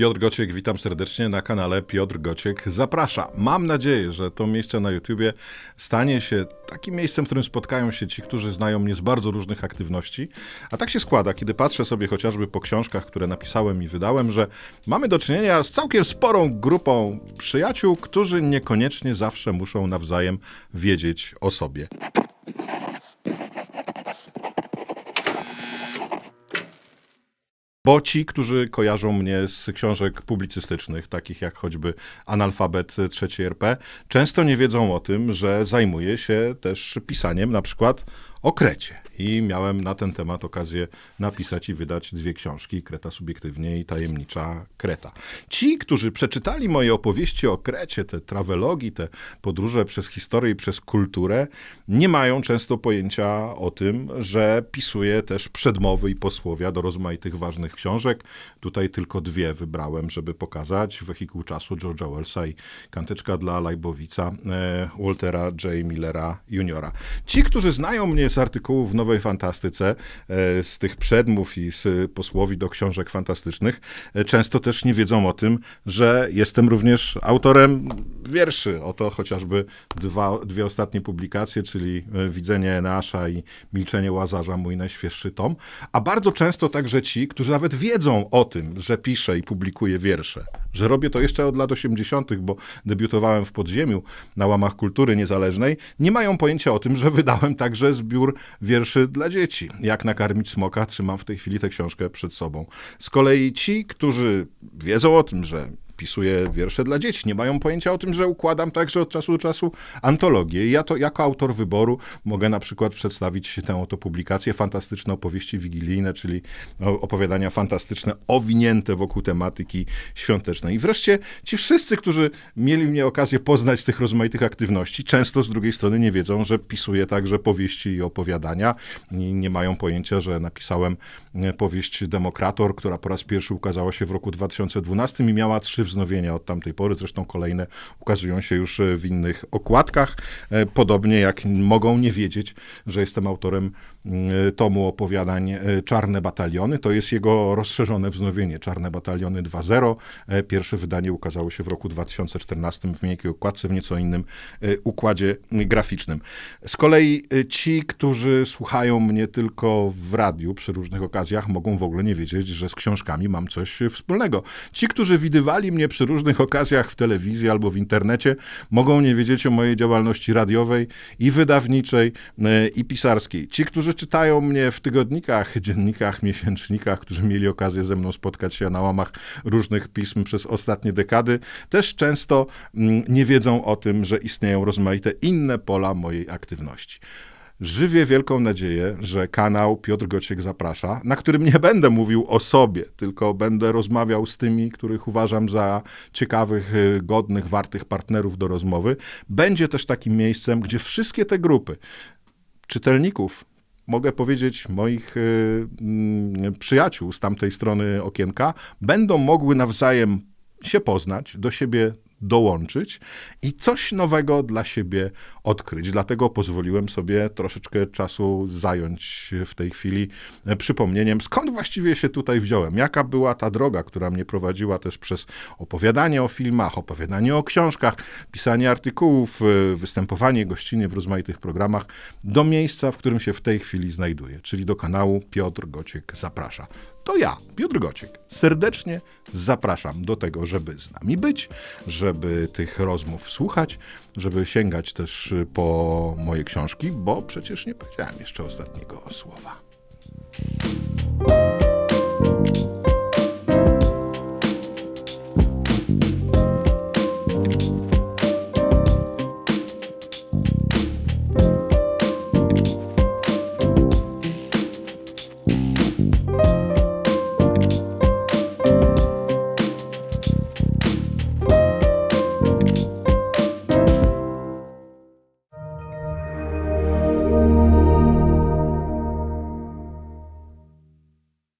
Piotr Gociek, witam serdecznie na kanale Piotr Gociek zaprasza. Mam nadzieję, że to miejsce na YouTubie stanie się takim miejscem, w którym spotkają się ci, którzy znają mnie z bardzo różnych aktywności. A tak się składa, kiedy patrzę sobie chociażby po książkach, które napisałem i wydałem, że mamy do czynienia z całkiem sporą grupą przyjaciół, którzy niekoniecznie zawsze muszą nawzajem wiedzieć o sobie. Bo ci, którzy kojarzą mnie z książek publicystycznych, takich jak choćby Analfabet III RP, często nie wiedzą o tym, że zajmuję się też pisaniem na przykład o Krecie. I miałem na ten temat okazję napisać i wydać dwie książki, Kreta subiektywnie i Tajemnicza Kreta. Ci, którzy przeczytali moje opowieści o Krecie, te trawelogi, te podróże przez historię i przez kulturę, nie mają często pojęcia o tym, że pisuję też przedmowy i posłowia do rozmaitych ważnych książek. Tutaj tylko dwie wybrałem, żeby pokazać. Wehikuł czasu George'a Wellsa i Kantyczka dla Lajbowica e, Waltera J. Millera Juniora. Ci, którzy znają mnie z artykułów w Nowej Fantastyce, e, z tych przedmów i z posłowi do książek fantastycznych, e, często też nie wiedzą o tym, że jestem również autorem wierszy. Oto chociażby dwa, dwie ostatnie publikacje, czyli e, Widzenie Eneasza i Milczenie Łazarza, mój najświeższy tom. A bardzo często także ci, którzy nawet wiedzą o tym, że piszę i publikuję wiersze, że robię to jeszcze od lat 80., bo debiutowałem w podziemiu na łamach kultury niezależnej, nie mają pojęcia o tym, że wydałem także zbiór wierszy dla dzieci. Jak nakarmić smoka, trzymam w tej chwili tę książkę przed sobą. Z kolei ci, którzy wiedzą o tym, że pisuję wiersze dla dzieci. Nie mają pojęcia o tym, że układam także od czasu do czasu antologię. Ja to jako autor wyboru mogę na przykład przedstawić tę oto publikację Fantastyczne opowieści wigilijne, czyli opowiadania fantastyczne owinięte wokół tematyki świątecznej. I wreszcie ci wszyscy, którzy mieli mnie okazję poznać z tych rozmaitych aktywności, często z drugiej strony nie wiedzą, że pisuję także powieści i opowiadania. I nie mają pojęcia, że napisałem e, powieść Demokrator, która po raz pierwszy ukazała się w roku 2012 i miała trzy wznowienia od tamtej pory. Zresztą kolejne ukazują się już w innych okładkach. E, Podobnie jak mogą nie wiedzieć, że jestem autorem mm, tomu opowiadań e, Czarne Bataliony. To jest jego rozszerzone wznowienie. Czarne Bataliony 2.0. E, Pierwsze wydanie ukazało się w roku 2014 w miękkiej okładce, w nieco innym e, układzie graficznym. Z kolei e, ci, którzy słuchają mnie tylko w radiu przy różnych okazjach, mogą w ogóle nie wiedzieć, że z książkami mam coś wspólnego. Ci, którzy widywali mnie przy różnych okazjach w telewizji albo w internecie, mogą nie wiedzieć o mojej działalności radiowej i wydawniczej e, i pisarskiej. Ci, którzy czytają mnie w tygodnikach, dziennikach, miesięcznikach, którzy mieli okazję ze mną spotkać się na łamach różnych pism przez ostatnie dekady, też często mm, nie wiedzą o tym, że istnieją rozmaite inne pola mojej aktywności. Żywię wielką nadzieję, że kanał Piotr Gociek zaprasza, na którym nie będę mówił o sobie, tylko będę rozmawiał z tymi, których uważam za ciekawych, y, godnych, wartych partnerów do rozmowy. Będzie też takim miejscem, gdzie wszystkie te grupy czytelników, mogę powiedzieć, moich y, mm, przyjaciół z tamtej strony okienka, będą mogły nawzajem się poznać, do siebie dołączyć i coś nowego dla siebie odkryć. Dlatego pozwoliłem sobie troszeczkę czasu zająć w tej chwili e, przypomnieniem, skąd właściwie się tutaj wziąłem, jaka była ta droga, która mnie prowadziła też przez opowiadanie o filmach, opowiadanie o książkach, pisanie artykułów, e, występowanie gościnnie w rozmaitych programach do miejsca, w którym się w tej chwili znajduję, czyli do kanału Piotr Gociek zaprasza to ja, Piotr Gociek. Serdecznie zapraszam do tego, żeby z nami być, żeby tych rozmów słuchać, żeby sięgać też po moje książki, bo przecież nie powiedziałem jeszcze ostatniego słowa.